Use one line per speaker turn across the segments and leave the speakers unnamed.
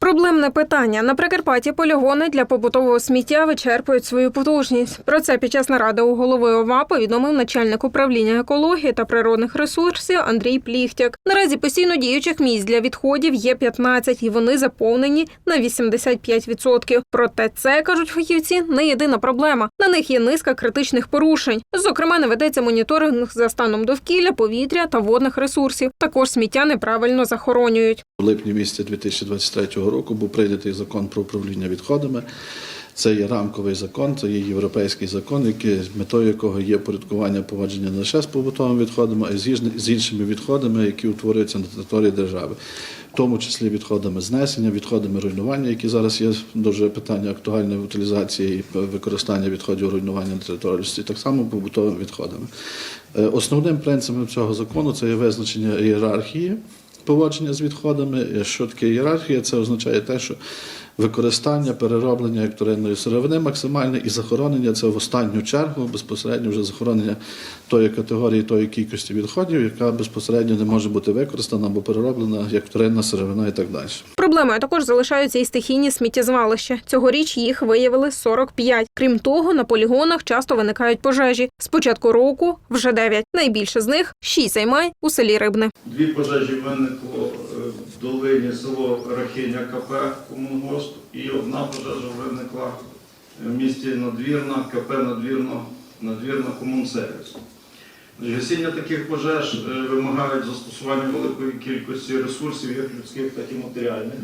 Проблемне питання на Прикарпатті полігони для побутового сміття вичерпують свою потужність. Про це під час наради у голови ОВА повідомив начальник управління екології та природних ресурсів Андрій Пліхтяк. Наразі постійно діючих місць для відходів є 15, і вони заповнені на 85%. Проте це кажуть фахівці не єдина проблема. На них є низка критичних порушень. Зокрема, не ведеться моніторинг за станом довкілля, повітря та водних ресурсів. Також сміття неправильно захоронюють.
У липні місяці 2023 року був прийнятий закон про управління відходами. Це є рамковий закон, це є європейський закон, який, метою якого є порядкування поводження не лише з побутовими відходами, а й з іншими відходами, які утворюються на території держави, в тому числі відходами знесення, відходами руйнування, які зараз є дуже питання актуальне в утилізації і використання відходів руйнування на території, так само побутовими відходами. Е, Основним принципом цього закону це є визначення ієрархії поводження з відходами. Що таке ієрархія? Це означає те, що використання, перероблення як вторинної сировини максимальне і захоронення це в останню чергу безпосередньо вже захоронення тої категорії, тої кількості відходів, яка безпосередньо не може бути використана або перероблена як вторинна сировина і так далі.
Проблемою також залишаються і стихійні сміттєзвалища. Цьогоріч їх виявили 45. Крім того, на полігонах часто виникають пожежі. З початку року вже 9. Найбільше з них 6 займай у селі Рибне.
Дві пожежі виникло е, в долині село Рахиня КП Комунгосп і одна пожежа виникла в місті Надвірна, КП Надвірно, Надвірна Комунсервіс. Гасіння таких пожеж е, вимагають застосування великої кількості ресурсів, як людських, так і матеріальних.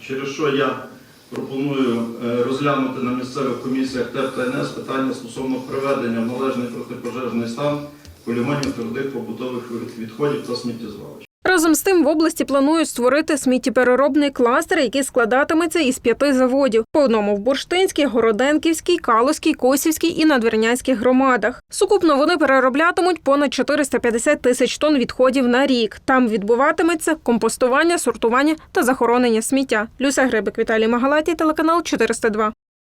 Через що я пропоную е, розглянути на місцевих комісіях ТЕП та НС питання стосовно приведення в належний протипожежний стан полігонів твердих побутових відходів та сміттєзвалищ.
Разом з тим в області планують створити сміттєпереробний кластер, який складатиметься із п'яти заводів: по одному в Бурштинській, Городенківській, Калузькій, Косівській і Надвірнянських громадах. Сукупно вони перероблятимуть понад 450 тисяч тонн відходів на рік. Там відбуватиметься компостування, сортування та захоронення сміття. Люся Грибик, Віталій Магалатій, телеканал 402.